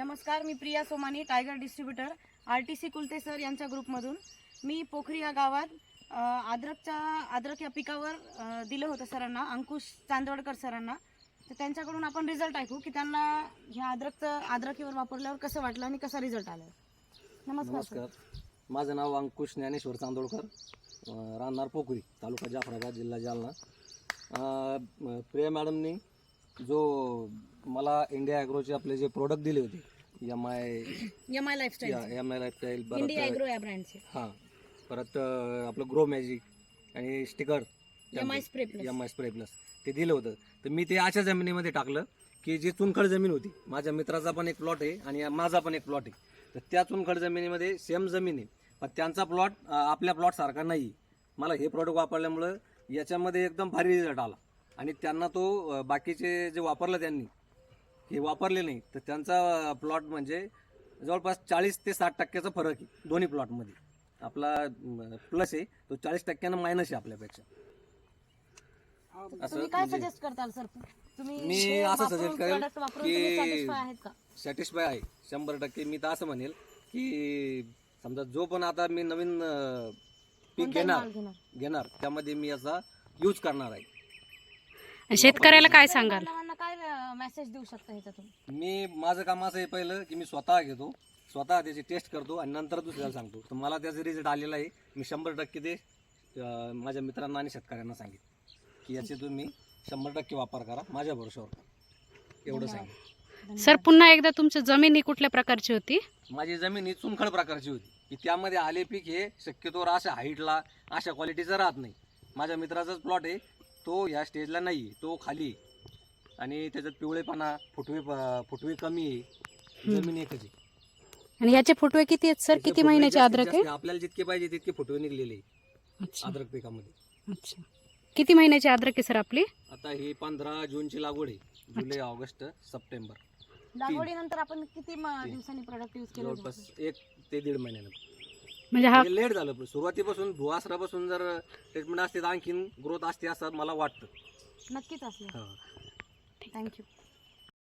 नमस्कार मी Priya Somani tiger distributor R T C Kulte sir यांच्या ग्रुपमधून. मी पोखरी या गावात आद्रकच्या अद्रकच्या अद्रक या पिकावर दिलं होतं सरांना अंकुश चांदवडकर सरांना. तर त्यांच्याकडून आपण रिझल्ट ऐकू की त्यांना ह्या अद्रकचं अद्रकीवर वापरल्यावर कसं वाटलं आणि कसा रिझल्ट आला. नमस्कार सर. नमस्कार. माझं नाव अंकुश ज्ञानेश्वर चांदोडकर. अं, राहणार पोखरी तालुका जाफराबाद जिल्हा जालना. अं, प्रिया मॅडमनी जो मला इंडिया ॲग्रोचे आपले जे प्रोडक्ट दिले होते M I M I lifestyle M I lifestyle India परत ॲग्रो या ब्रँडचे हां परत अं, आपलं ग्रो मॅजिक आणि sticker M I spray plus M I spray plus ते दिलं होतं. तर मी ते अशा जमिनीमध्ये टाकलं की जी चुनखड जमीन होती माझ्या मित्राचा पण एक प्लॉट आहे आणि माझा पण एक प्लॉट आहे. तर त्या चुनखड जमिनीमध्ये सेम जमीन आहे पण त्यांचा प्लॉट आपल्या प्लॉट सारखा नाही मला हे प्रॉडक्ट वापरल्यामुळं याच्यामध्ये एकदम भारी रिझल्ट आला. आणि त्यांना तो अं, बाकीचे जे वापरलं त्यांनी हे वापरले नाही तर त्यांचा प्लॉट म्हणजे जवळपास चाळीस ते साठ टक्क्याचा फरक आहे दोन्ही प्लॉटमध्ये आपला प्लस आहे तो चाळीस टक्क्यानं मायनस आहे आपल्यापेक्षा. असं तुम्ही काय म्हणजे- सजेस्ट करताल सर तुम्ही मी हे असं वापरून, suggest करेल product वापरून की- तुम्ही satisfy आहेत का? सॅटिस्फाय आहे शंभर टक्के. मी तर असं म्हणेल की समजा जो पण आता मी नवीन अं, पीक कोणताही घेणार माल घेणार. घेणार त्यामध्ये मी याचा यूज करणार आहे. शेतकऱ्याला काय सांगाल? मेसेज देऊ शकता ह्याच्यातून. मी माझं काम असं आहे पहिलं की मी स्वतः घेतो. स्वतः त्याची टेस्ट करतो आणि नंतर दुसऱ्याला सांगतो. तर मला त्याचा रिझल्ट आलेला आहे. मी शंभर टक्के ते अं, माझ्या मित्रांना आणि शेतकऱ्यांना सांगितलं की याचे तुम्ही शंभर टक्के वापर करा. माझ्या भरोशावर. एवढं. सांगितलं सर पुन्हा एकदा तुमची जमीन कुठल्या प्रकारची होती? माझी जमीन ही चुनखड प्रकारची होती. की त्यामध्ये आले पीक हे शक्यतोवर अशा हाईटला अशा क्वालिटीचा राहत नाही. माझ्या मित्राचाच प्लॉट आहे. तो ह्या स्टेजला नाही आहे तो खाली आहे. आणि त्याच्यात पिवळेपणा फुटवे फुटवे कमी आहे. जमीन एकच आहे. आणि याचे फुटवे किती आहेत सर? किती महिन्याचे अद्रक आहे आपल्याला जितके पाहिजे तितके फुटवे निघलेले अच्छा. अद्रक पिकामध्ये. अच्छा. किती महिन्याची अद्रक आहे सर आपली? आता ही पंधरा जूनची लागवड आहे. जुलै ऑगस्ट सप्टेंबर. लागवडीनंतर आपण किती म- तीन. दिवसांनी प्रोडक्ट युज केले जवळपास एक ते दीड महिन्यानंतर म्हणजे हा लेट म्हणजे झालं पण सुरुवातीपासून भुआसरापासून जर ट्रीटमेंट असते तर आणखीन ग्रोथ असते असं मला वाटतं. नक्कीच असलं हा. Thank you.